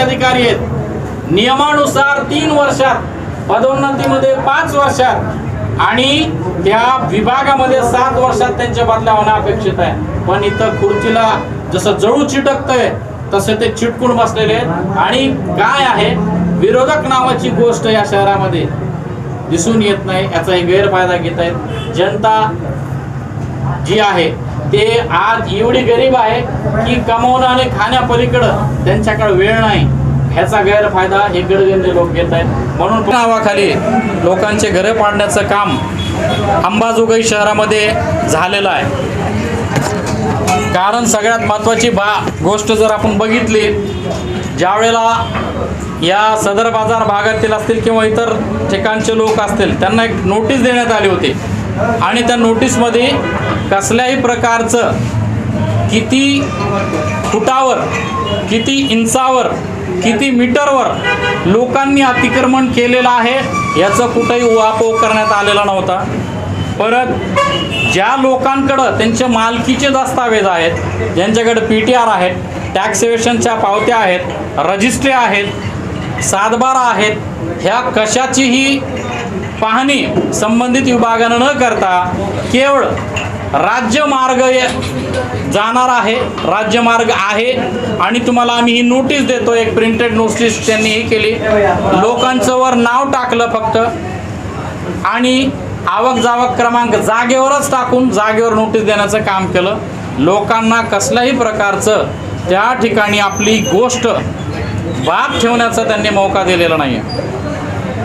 अधिकारी आहेत. नियमानुसार तीन वर्षात पदोन्नतीमध्ये पाच वर्षात आणि त्या विभागामध्ये सात वर्षात त्यांच्या बदल्या होणं अपेक्षित आहे. पण इथं खुर्चीला जसं जळू चिटकतंय तसे ते चिटकून बसलेले आहेत. आणि काय आहे? विरोधक नावाची गोष्ट या शहरामध्ये दिसून येत नाही याचाही गैरफायदा घेत आहेत. जनता जी आहे ते आज एवढी गरीब आहे की कमवणं आणि खाण्यापलीकडं त्यांच्याकडे वेळ नाही. ह्याचा गैरफायदा हे गडगंजे लोक घेत आहेत. म्हणून नावाखाली लोकांचे घरं पाडण्याचं काम अंबाजोगाई शहरामध्ये झालेलं आहे. कारण सगळ्यात महत्त्वाची बा गोष्ट जर आपण बघितली ज्यावेळेला या सदर बाजार भागातील असतील किंवा इतर ठिकाणचे लोक असतील त्यांना एक नोटीस देण्यात आली होती. आणि त्या नोटीसमध्ये कसल्याही प्रकारचं किती फुटावर किती इंचावर किती मीटरवर लोकांनी अतिक्रमण केलेलं आहे याचं कुठंही उहापोह करण्यात आलेला नव्हता. परत ज्या लोकांकडं त्यांचे मालकीचे दस्तावेज आहेत ज्यांच्याकडे पी टी आर आहेत टॅक्सेवेशनच्या पावत्या आहेत रजिस्ट्री आहेत सातबारा आहेत ह्या कशाचीही पाहणी संबंधित विभागानं न करता केवळ राज्यमार्ग जाणार आहे राज्यमार्ग आहे आणि तुम्हाला आम्ही ही नोटीस देतो एक प्रिंटेड नोटीस त्यांनी ही केली. लोकांचं वर नाव टाकलं फक्त. आणि आवक जावक क्रमांक जागेवरच टाकून जागेवर नोटीस देण्याचं काम केलं. लोकांना कसल्याही प्रकारचं त्या ठिकाणी आपली गोष्ट बाद ठेवण्याचा त्यांनी मौका दिलेला नाही आहे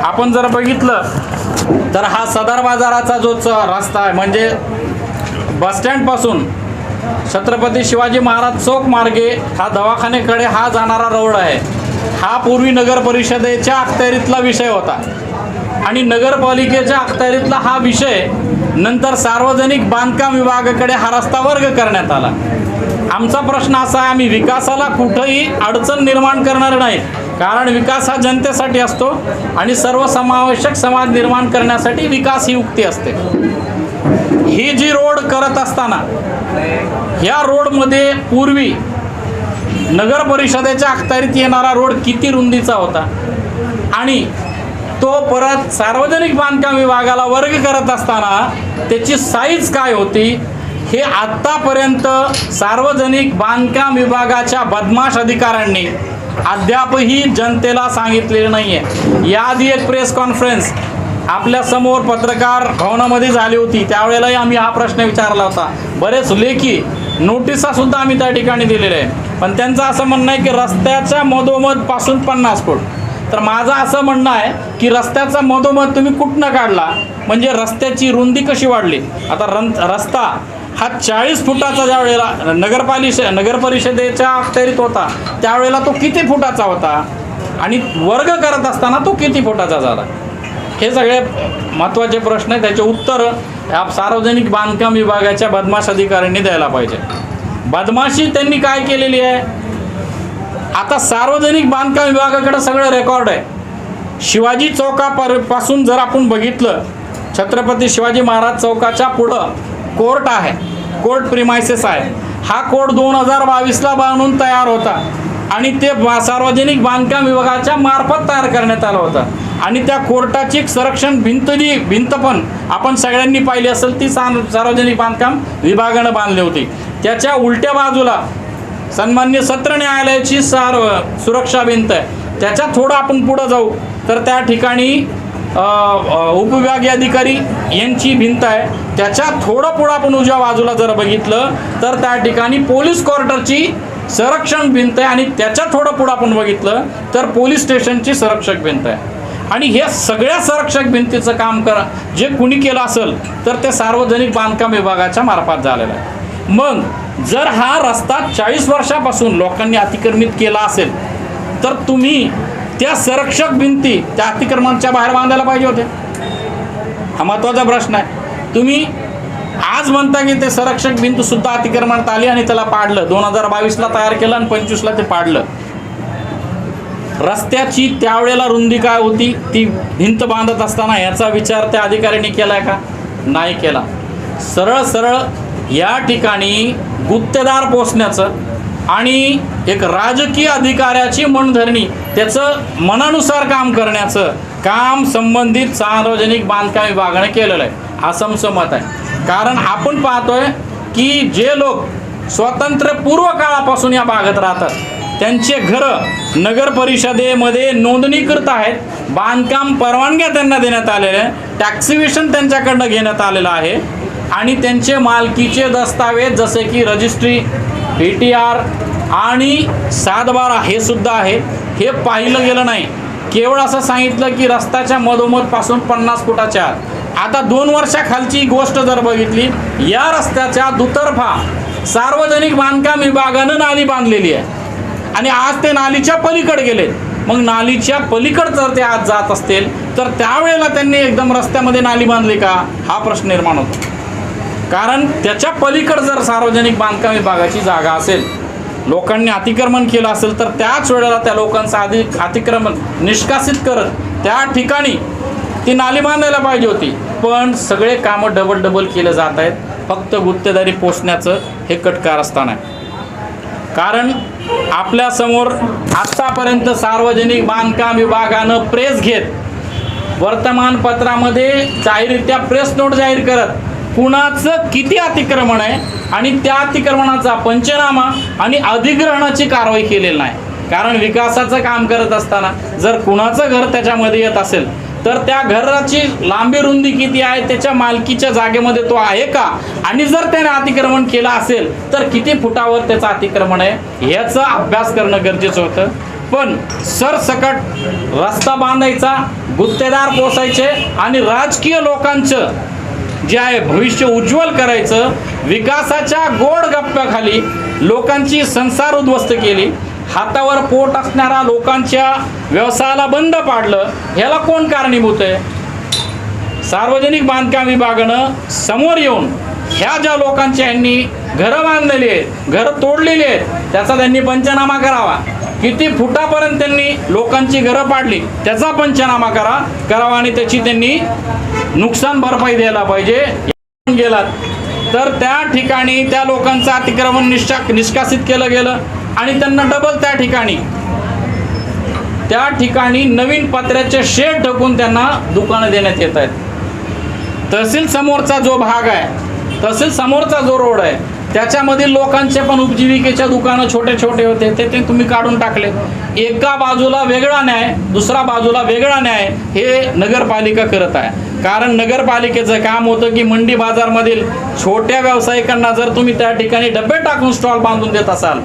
आपण जर बघितलं तर हा सदर बाजाराचा जो च- रस्ता आहे म्हणजे बसस्टँडपासून छत्रपती शिवाजी महाराज चौक मार्गे हा दवाखान्याकडे हा जाणारा रोड आहे. हा पूर्वी नगर परिषदेच्या अखत्यारीतला विषय होता. आणि नगरपालिकेच्या अखत्यारीतला हा विषय नंतर सार्वजनिक बांधकाम विभागाकडे हा रस्ता वर्ग करण्यात आला. आमचा प्रश्न असा आहे आम्ही विकासाला कुठंही अडचण निर्माण करणार नाही. कारण विकास हा जनतेसाठी असतो आणि सर्वसमावेशक समाज निर्माण करण्यासाठी विकास ही उक्ती असते. ही जी रोड करत असताना ह्या रोडमध्ये पूर्वी नगर परिषदेच्या अखत्यारीत येणारा रोड किती रुंदीचा होता आणि तो परत सार्वजनिक बांधकाम विभागाला वर्ग करत असताना त्याची साईज काय होती हे आत्तापर्यंत सार्वजनिक बांधकाम विभागाच्या बदमाश अधिकाऱ्यांनी अद्यापही जनतेला सांगितलेलं नाही आहे याआधी एक प्रेस कॉन्फरन्स आपल्यासमोर पत्रकार भवनामध्ये झाली होती. त्यावेळेलाही आम्ही हा प्रश्न विचारला होता. बरेच लेखी नोटिसा सुद्धा आम्ही त्या ठिकाणी दिलेल्या आहे पण त्यांचं असं म्हणणं आहे की रस्त्याच्या मधोमधपासून पन्नास फूट. तर माझं असं म्हणणं आहे की रस्त्याचा मधोमध तुम्ही कुठनं काढला? म्हणजे रस्त्याची रुंदी कशी वाढली? आता रन रस्ता हा चाळीस फुटाचा ज्या वेळेला नगरपरिषदेच्या नगर परिषदेच्या अखत्यारीत होता त्यावेळेला तो किती फुटाचा होता? आणि वर्ग करत असताना तो किती फुटाचा झाला? हे सगळे महत्त्वाचे प्रश्न आहे त्याचे उत्तर या सार्वजनिक बांधकाम विभागाच्या बदमाश अधिकाऱ्यांनी द्यायला पाहिजे. बदमाशी त्यांनी काय केलेली आहे? आता सार्वजनिक बांधकाम विभागाकडे सगळं रेकॉर्ड आहे. शिवाजी चौकापरपासून जर आपण बघितलं छत्रपती शिवाजी महाराज चौकाच्या पुढं कोर्ट आहे. कोर्ट प्रिमायसेस आहे. हा कोर्ट दोन हजार बावीसला बांधून तयार होता. आणि ते बा- सार्वजनिक बांधकाम विभागाच्या मार्फत तयार करण्यात आला होता. आणि त्या कोर्टाची एक संरक्षण भिंत जी भिंत पण आपण सगळ्यांनी पाहिली असेल ती सा सार्वजनिक बांधकाम विभागानं बांधली होती. त्याच्या उलट्या बाजूला सन्मान्य सत्र न्यायालयाची सार सुरक्षा भिंत आहे. त्याच्या थोडं आपण पुढं जाऊ. तर त्या ठिकाणी उपविभागीय अधिकारी यांची भिंत आहे. त्याच्या थोडं पुढं आपण उजव्या बाजूला जर बघितलं तर त्या ठिकाणी पोलीस क्वार्टरची संरक्षण भिंत आहे आणि त्याच्या थोडं पुढं आपण बघितलं तर पोलीस स्टेशनची संरक्षक भिंत आहे. आणि हे सगळ्या संरक्षक भिंतीचं काम करा. जे कुणी केलं असेल तर ते सार्वजनिक बांधकाम विभागाच्या मार्फत झालेलं आहे. मग जर हा रस्ता चाळीस वर्षापासून लोकांनी अतिक्रमित केला असेल तर तुम्ही त्या संरक्षक भिंती त्या अतिक्रमणाच्या बाहेर बांधायला पाहिजे होत्या. हा महत्त्वाचा प्रश्न आहे. तुम्ही आज म्हणता की ते संरक्षक भिंत सुद्धा अतिक्रमणात आली आणि त्याला पाडलं. दोन हजार बावीसला तयार केलं आणि पंचवीसला ते पाडलं. रस्त्याची त्यावेळेला रुंदी काय होती? ती भिंत बांधत असताना याचा विचार त्या अधिकाऱ्यांनी केलाय का? नाही केला. सरळ सरळ या ठिकाणी गुत्तेदार पोचण्याचं आणि एक राजकीय अधिकाऱ्याची मनधरणी त्याचं मनानुसार काम करण्याचं काम संबंधित सार्वजनिक बांधकाम विभागाने केलेलं आहे. असं आमचं मत आहे. कारण आपण पाहतोय की जे लोक स्वातंत्र्यपूर्व काळापासून या भागात राहतात त्यांचे घरं नगर परिषदेमध्ये नोंदणीकृत आहेत. बांधकाम परवानग्या त्यांना देण्यात आलेल्या आहे टॅक्सिवेशन त्यांच्याकडनं घेण्यात आलेलं आहे. आणि त्यांचे मालकीचे दस्तावेज जसे की रजिस्ट्री पी टी आर आणि सातबारा हे सुद्धा आहे. हे पाहिलं गेलं नाही. केवळ असं सांगितलं की रस्त्याच्या मधोमधपासून पन्नास फुटाच्या आत. आता दोन वर्षाखालची गोष्ट जर बघितली या रस्त्याच्या दुतर्फा सार्वजनिक बांधकाम विभागानं नाली बांधलेली आहे. आणि आज ते नालीच्या पलीकडे गेले मग नालीच्या पलीकड जर ते आज जात असतील तर त्यावेळेला त्यांनी एकदम रस्त्यामध्ये नाली बांधली का? हा प्रश्न निर्माण होतो. कारण त्याच्या पलीकडे जर सार्वजनिक बांधकाम विभागाची जागा असेल लोकांनी अतिक्रमण केलं असेल तर त्याच वेळेला त्या लोकांचं आधी अतिक्रमण निष्कासित करत त्या ठिकाणी ती नाली बांधायला पाहिजे होती. पण सगळे कामं डबल डबल केले जात आहेत. फक्त गुत्तेदारी पोचण्याचं हे कटकारस्थान आहे कारण आपल्यासमोर आत्तापर्यंत सार्वजनिक बांधकाम विभागानं प्रेस घेत वर्तमानपत्रामध्ये जाहीररित्या प्रेस नोट जाहीर करत कुणाचं किती अतिक्रमण आहे आणि त्या अतिक्रमणाचा पंचनामा आणि अधिग्रहणाची कारवाई केलेली नाही. कारण विकासाचं काम करत असताना जर कुणाचं घर त्याच्यामध्ये येत असेल तर त्या घराची लांबी रुंदी किती आहे त्याच्या मालकीच्या जागेमध्ये तो आहे का? आणि जर त्याने अतिक्रमण केलं असेल तर किती फुटावर त्याचं अतिक्रमण आहे? ह्याचा अभ्यास करणं गरजेचं होतं. पण सरसकट रस्ता बांधायचा गुत्तेदार पोसायचे आणि राजकीय लोकांचं जे आहे भविष्य उज्ज्वल करायचं विकासाच्या गोड गप्प्याखाली लोकांची संसार उद्ध्वस्त केली. हातावर पोट असणाऱ्या लोकांच्या व्यवसायाला बंद पाडलं ह्याला कोण कारणीभूत आहे? सार्वजनिक बांधकाम विभागानं समोर येऊन ह्या ज्या लोकांच्या यांनी घरं बांधलेली आहेत घरं तोडलेली आहेत त्याचा त्यांनी पंचनामा करावा. किती फुटापर्यंत त्यांनी लोकांची घरं पाडली त्याचा पंचनामा करा करावा आणि त्याची त्यांनी नुकसान भरपाई द्यायला पाहिजे. गेलात तर त्या ठिकाणी त्या लोकांचं अतिक्रमण निष्ठा निष्कासित केलं गेलं आणि त्यांना डबल त्या ठिकाणी. त्या ठिकाणी नवीन पत्र्याचे शेड ठोकून त्यांना दुकानं देण्यात येत आहेत. तहसील समोरचा जो भाग आहे तहसील समोरचा जो रोड आहे त्याच्यामधील लोकांचे पण उपजीविकेच्या दुकानं छोटे छोटे होते ते ते तुम्ही काढून टाकले. एका बाजूला वेगळा न्याय दुसरा बाजूला वेगळा न्याय हे नगरपालिका करत आहे. कारण नगरपालिकेचं काम होतं की मंडी बाजारमधील छोट्या व्यावसायिकांना जर तुम्ही त्या ठिकाणी डबे टाकून स्टॉल बांधून देत असाल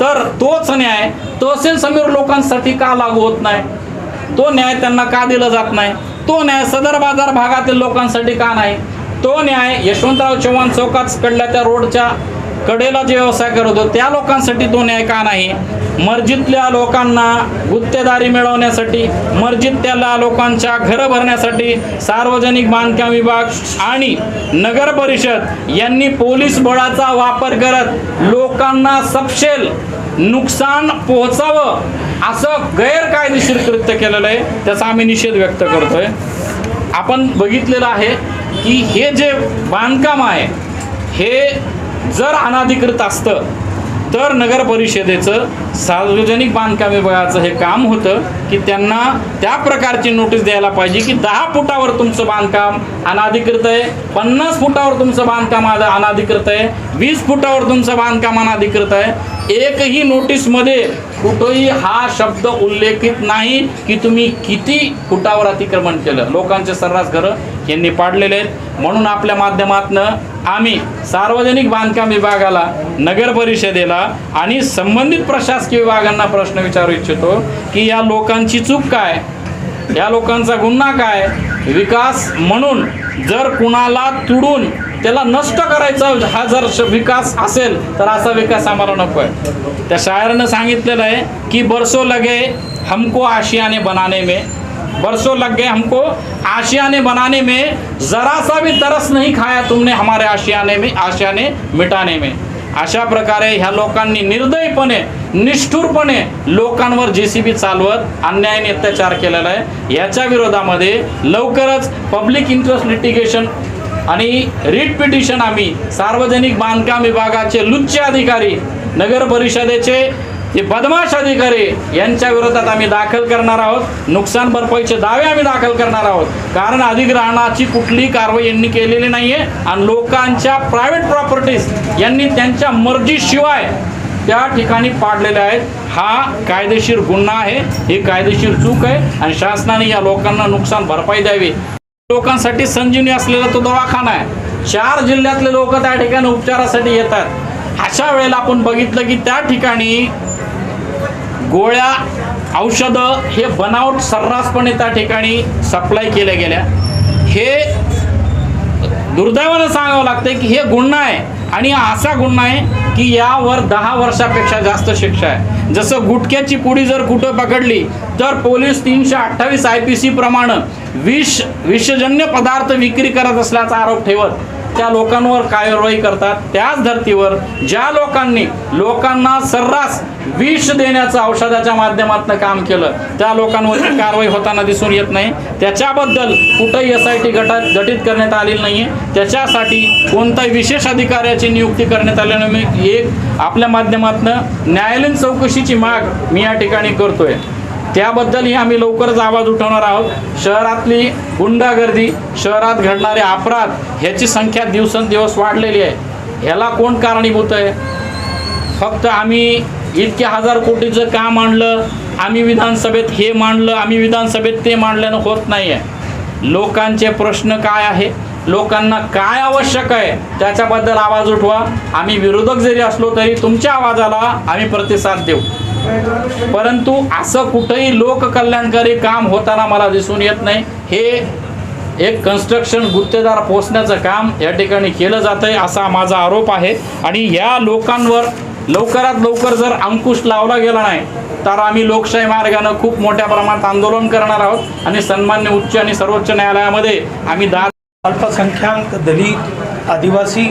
तर तोच न्याय तहसील समीर लोकांसाठी का लागू होत नाही? तो न्याय त्यांना का दिला जात नाही? तो न्याय सदर बाजार भागातील लोकांसाठी का नाही? तो न्याय यशवंतराव चव्हाण चौकात कडल्या त्या रोडच्या कडेला जे व्यवसाय करत होते त्या लोकांसाठी तो न्याय का नाही? मर्जीतल्या लोकांना गुत्तेदारी मिळवण्यासाठी मर्जीतल्या लोकांच्या घरं भरण्यासाठी सार्वजनिक बांधकाम विभाग आणि नगर परिषद यांनी पोलीस बळाचा वापर करत लोकांना सपशेल नुकसान पोहोचावं असं गैरकायदेशीर कृत्य केलेलं आहे. त्याचा आम्ही निषेध व्यक्त करतोय. आपण बघितलेलं आहे की हे जे बांधकाम आहे हे जर अनाधिकृत असतं तर नगर परिषदेचं सार्वजनिक बांधकाम विभागाचं हे काम होतं की त्यांना त्या प्रकारची नोटीस द्यायला पाहिजे की दहा फुटावर तुमचं बांधकाम अनाधिकृत आहे पन्नास फुटावर तुमचं बांधकाम अनाधिकृत आहे वीस फुटावर तुमचं बांधकाम अनाधिकृत आहे. एकही नोटीसमध्ये कुठंही हा शब्द उल्लेखित नाही की तुम्ही किती फुटावर अतिक्रमण केलं. लोकांचे सर्रास घरं यांनी पाडलेले आहेत. म्हणून आपल्या माध्यमातनं आम्ही सार्वजनिक बांधकाम विभागाला नगर परिषदेला आणि संबंधित प्रशासकीय विभागांना प्रश्न विचारू इच्छितो की या लोकांची चूक काय? या लोकांचा गुन्हा काय? विकास म्हणून जर कुणाला तुडून त्याला नष्ट करायचा हा जर श- विकास असेल तर असा विकास आम्हाला नको आहे. त्या शायरनं सांगितलेलं आहे की बरसो लगे हमको आशियाने बनाने में बरसों लग गए हमको। आशियाने बनाने में जरा सा भी तरस नहीं खाया तुमने हमारे आशियाने में आशियाने मिटाने में। अशा प्रकारे ह्या लोकांनी निर्दयपणे निष्ठुरपणे लोकांवर जे सी बी चालवत अन्यायाने अत्याचार केलेला आहे. याच्या विरोधामध्ये लवकरच पब्लिक इंटरेस्ट लिटिगेशन आणि रिट पिटिशन आम्ही सार्वजनिक बांधकाम विभागाचे लुच्चे अधिकारी नगर परिषदेचे जे बदमाश अधिकारी यांच्या विरोधात आम्ही दाखल करणार आहोत. नुकसान भरपाईचे दावे आम्ही दाखल करणार आहोत. कारण अधिग्रहणाची कुठलीही कारवाई यांनी केलेली नाही आहे आणि लोकांच्या प्रायव्हेट प्रॉपर्टीज यांनी त्यांच्या मर्जीशिवाय त्या ठिकाणी पाडलेल्या आहेत. हा कायदेशीर गुन्हा आहे. ही कायदेशीर चूक आहे आणि शासनाने या लोकांना नुकसान भरपाई द्यावी. लोकांसाठी संजीवनी असलेला तो दवाखाना आहे. चार जिल्ह्यातले लोक त्या ठिकाणी उपचारासाठी येतात. अशा वेळेला आपण बघितलं की त्या ठिकाणी गोळ्या औषधं हे बनावट सर्रासपणे त्या ठिकाणी सप्लाय केल्या गेल्या. हे दुर्दैवानं सांगावं लागतं की हे गुन्हा आहे. आणि हा असा गुन्हा आहे की यावर दहा वर्षापेक्षा जास्त शिक्षा आहे. जसं गुटख्याची पुडी जर कुठं पकडली तर पोलीस तीनशे अठ्ठावीस आय पी सी प्रमाणे विष विषजन्य पदार्थ विक्री करत असल्याचा आरोप ठेवत त्या लोकांवर कारवाई करतात. त्याच धर्तीवर ज्या लोकांनी लोकांना सर्रास विष देण्याचं औषधाच्या माध्यमातून काम केलं त्या लोकांवरची कारवाई होताना दिसून येत नाही. त्याच्याबद्दल कुठंही एस आय टी गटात गठीत करण्यात आलेली नाही आहे त्याच्यासाठी कोणत्याही विशेष अधिकाऱ्याची नियुक्ती करण्यात आल्याने मी एक आपल्या माध्यमातून न्यायालयीन चौकशीची माग मी या ठिकाणी करतोय. त्याबद्दलही आम्ही लवकरच आवाज उठवणार आहोत. शहरातली गुंडागर्दी शहरात घडणारे अपराध ह्याची संख्या दिवसेंदिवस वाढलेली आहे. ह्याला कोण कारणीभूत आहे? फक्त आम्ही इतक्या हजार कोटीचं काम आणलं आम्ही विधानसभेत हे मांडलं आम्ही विधानसभेत ते मांडल्यानं होत नाही आहे लोकांचे प्रश्न काय आहे? लोकांना काय आवश्यक आहे त्याच्याबद्दल आवाज उठवा. आम्ही विरोधक जरी असलो तरी तुमच्या आवाजाला आम्ही प्रतिसाद देऊ. परंतु असं कुठंही लोककल्याणकारी काम होताना मला दिसून येत नाही. हे एक कन्स्ट्रक्शन गुत्तेदार पोचण्याचं काम या ठिकाणी केलं जातं आहे असा माझा आरोप आहे. आणि या लोकांवर लवकरात लवकर जर अंकुश लावला गेला नाही तर आम्ही लोकशाही मार्गानं खूप मोठ्या प्रमाणात आंदोलन करणार आहोत. आणि सन्मान्य उच्च आणि सर्वोच्च न्यायालयामध्ये आम्ही दा अल्पसंख्याक दलित आदिवासी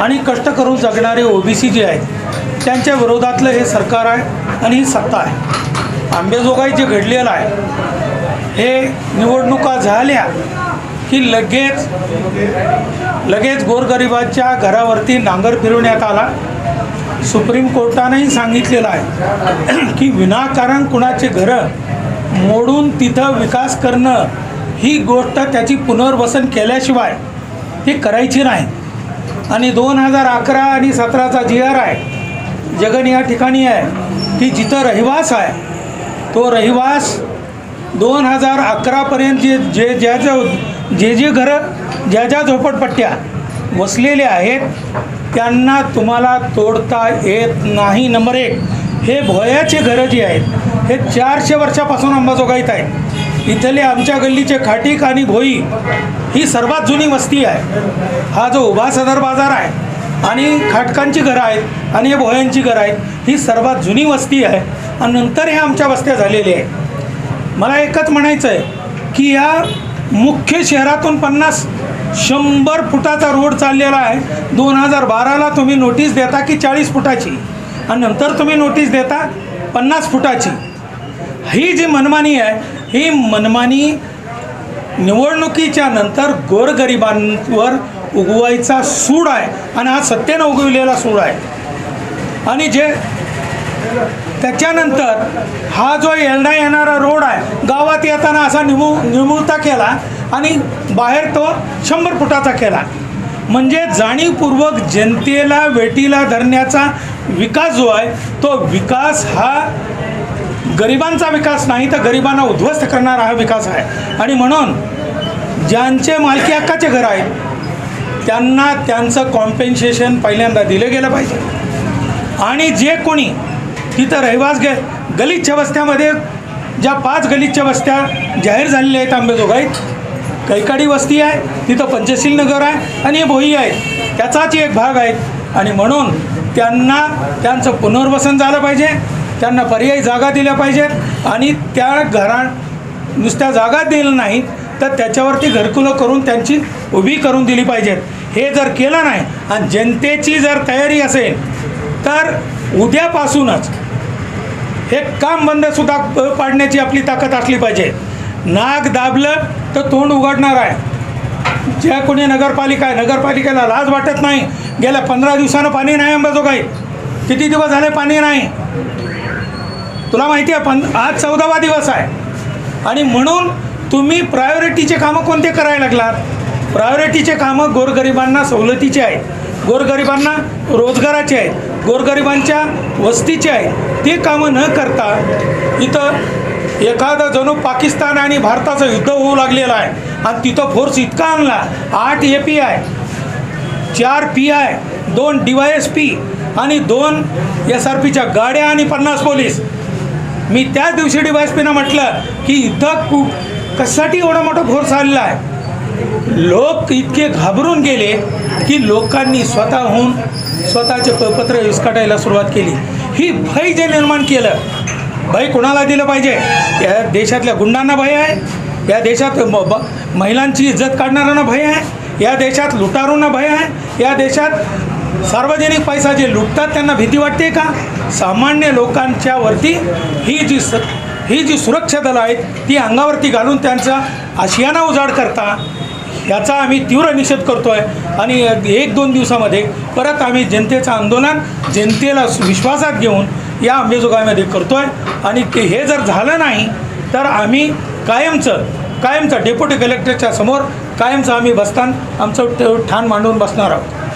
आणि कष्ट करून जगणारे ओबीसी जे आहेत त्यांच्या विरोधातलं हे सरकार आहे आणि ही सत्ता आहे. आंबेजोगाई जे घडलेलं आहे हे निवडणुका झाल्या की लगेच लगेच गोरगरिबाच्या घरावरती नांगर फिरवण्यात आला. सुप्रीम कोर्टानेही सांगितलेलं आहे की विनाकारण कुणाचे घरं मोडून तिथं विकास करणं ही गोष्ट त्याची पुनर्वसन केल्याशिवाय ती करायची नाही. आणि दोन हजार अकरा आणि सतराचा जी आर आहे जगन या ठिकाणी आहे. की जिथं रहिवास आहे तो रहिवास दोन हजार अकरापर्यंत जे जे ज्या ज्या जे जे घरं ज्या ज्या झोपडपट्ट्या वसलेल्या आहेत त्यांना तुम्हाला तोडता येत नाही. नंबर एक हे भोयाचे घरं जी आहेत हे चारशे वर्षापासून अंबाजोगाईत आहेत. इथले आमच्या गल्लीचे खाटीक आणि भोई ही सर्वात जुनी वस्ती आहे. हा जो उभा सदर बाजार आहे आणि खाटकांची घरं आहेत आणि हे भोयांची घरं आहेत ही सर्वात जुनी वस्ती आहे आणि नंतर हे आमच्या वस्त्या झालेल्या आहे. मला एकच म्हणायचं आहे की या मुख्य शहरातून पन्नास शंभर फुटाचा रोड चाललेला आहे. दोन हजार बाराला तुम्ही नोटीस देता की चाळीस फुटाची आणि नंतर तुम्ही नोटीस देता पन्नास फुटाची. ही जी मनमानी आहे ही मनमानी निवडणुकीच्या नंतर गोरगरिबांवर उगवायचा सूड आहे आणि हा सत्तेनं उगविलेला सूड आहे. आणि जे त्याच्यानंतर हा जो येणा येणारा रोड आहे गावात येताना असा निमू निमुळता केला आणि बाहेर तो शंभर फुटाचा केला. म्हणजे जाणीवपूर्वक जनतेला वेटीला धरण्याचा विकास जो आहे तो विकास हा गरिबांचा विकास नाही तर गरिबांना उद्ध्वस्त करणारा हा विकास आहे. आणि म्हणून ज्यांचे मालकी हक्काचे घर आहेत त्यांना त्यांचं कॉम्पेन्सेशन पहिल्यांदा दिलं गेलं पाहिजे. आणि जे कोणी तिथं रहिवास गे गलिच्छ वस्त्यामध्ये ज्या पाच गलिच्छ वस्त्या जाहीर झालेल्या आहेत आंबेजोगाईत कैकाडी वस्ती आहे तिथं पंचशील नगर आहे आणि हे भोई आहे. त्याचाच एक भाग आहे. आणि म्हणून त्यांना त्यांचं पुनर्वसन झालं पाहिजे. त्यांना पर्यायी जागा दिल्या पाहिजेत आणि त्या घरा नुसत्या जागा दिल्या नाहीत तर त्याच्यावरती घरकुलं करून त्यांची उभी करून दिली पाहिजेत. हे जर केलं नाही आणि जनतेची जर तयारी असेल तर उद्यापासूनच हे काम बंदसुद्धा प- पाडण्याची आपली ताकद असली पाहिजे. नाक दाबलं तर तोंड उघडणार आहे. ज्या कोणी नगरपालिका आहे नगरपालिकेला लाज वाटत नाही. गेल्या पंधरा दिवसानं पाणी नाही अंबाजोगाईत किती दिवस झाले पाणी नाही? तुला माहिती आहे पण आज चौदावा दिवस आहे. आणि म्हणून तुम्ही प्रायोरिटीचे कामं कोणते करायला लागलात? प्रायोरिटीचे कामं गोरगरिबांना सवलतीचे आहेत. गोरगरिबांना रोजगाराचे आहेत. गोरगरिबांच्या वस्तीचे आहेत. ते कामं न करता इथं एखादा जणू पाकिस्तान आणि भारताचं युद्ध होऊ लागलेलं आहे. आणि तिथं फोर्स इतका आणला. आठ ए पी आय चार पी आय दोन डी वाय एस पी आणि दोन एस आर पीच्या गाड्या आणि पन्नास पोलीस. मी त्याच दिवशी डी वाय एस पीनं म्हटलं की इथं कु कशासाठी एवढा मोठा घोर चालला आहे? लोक इतके घाबरून गेले की लोकांनी स्वतःहून स्वतःचे पत्र विस्कटायला सुरुवात केली. ही भय जे निर्माण केलं भय कुणाला दिलं पाहिजे? या देशातल्या गुंडांना भय आहे या देशात म- ब- महिलांची इज्जत काढणाऱ्यांना भय आहे या देशात लुटारूंना भय आहे या देशात सार्वजनिक पैसा जे लुटतात त्यांना भीती वाटते का? सामान्य लोकांच्या वरती ही जी स ही जी सुरक्षा दलं आहेत ती अंगावरती घालून त्यांचा आशियाना उजाड करता याचा आम्ही तीव्र निषेध करतो आहे आणि एक दोन दिवसामध्ये परत आम्ही जनतेचं आंदोलन जनतेला विश्वासात घेऊन या अंबेजोगाईमध्ये करतो आहे आणि ते हे जर झालं नाही तर आम्ही कायमचं कायमचं डेप्युटी कलेक्टरच्या समोर कायमचं आम्ही बसतान आमचं ठाण मांडून बसणार आहोत.